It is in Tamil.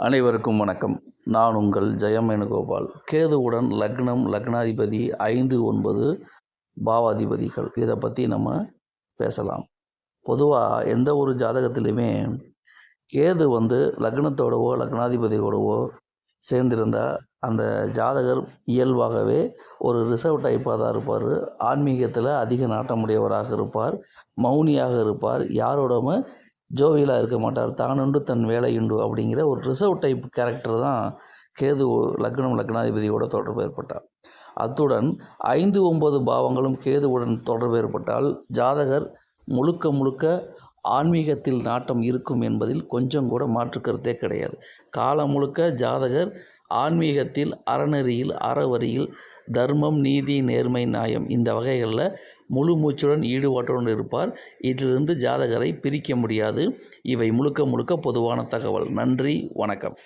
அனைவருக்கும் வணக்கம். நான் உங்கள் ஜெயம் வேணுகோபால். கேதுவுடன் லக்னம் லக்னாதிபதி ஐந்து ஒன்பது பாவாதிபதிகள். இதை பற்றி நம்ம பேசலாம். பொதுவாக எந்த ஒரு ஜாதகத்திலையுமே கேது வந்து லக்னத்தோடவோ லக்னாதிபதியோடவோ சேர்ந்திருந்தால் அந்த ஜாதகர் இயல்பாகவே ஒரு ரிசர்வ் டைப்பாக தான் இருப்பார். ஆன்மீகத்தில் அதிக நாட்டமுடையவராக இருப்பார். மௌனியாக இருப்பார். யாரோடமே ஜோவியலாக இருக்க மாட்டார். தானுண்டு தன் வேலையுண்டு அப்படிங்கிற ஒரு ரிசர்வ் டைப் கேரக்டர் தான் கேது லக்னம் லக்னாதிபதியோட தொடர்பு ஏற்பட்டார். அத்துடன் ஐந்து ஒன்பது பாவங்களும் கேதுவுடன் தொடர்பு ஏற்பட்டால் ஜாதகர் முழுக்க முழுக்க ஆன்மீகத்தில் நாட்டம் இருக்கும் என்பதில் கொஞ்சம் கூட மாற்று கருத்தே கிடையாது. காலம் முழுக்க ஜாதகர் ஆன்மீகத்தில் அறநெறியில் அறவரியில் தர்மம் நீதி நேர்மை நியாயம் இந்த வகைகளில் முழு மூச்சுடன் ஈடுபாட்டுடன் இருப்பார். இதிலிருந்து ஜாதகரை பிரிக்க முடியாது. இவை முழுக்க முழுக்க பொதுவான தகவல். நன்றி. வணக்கம்.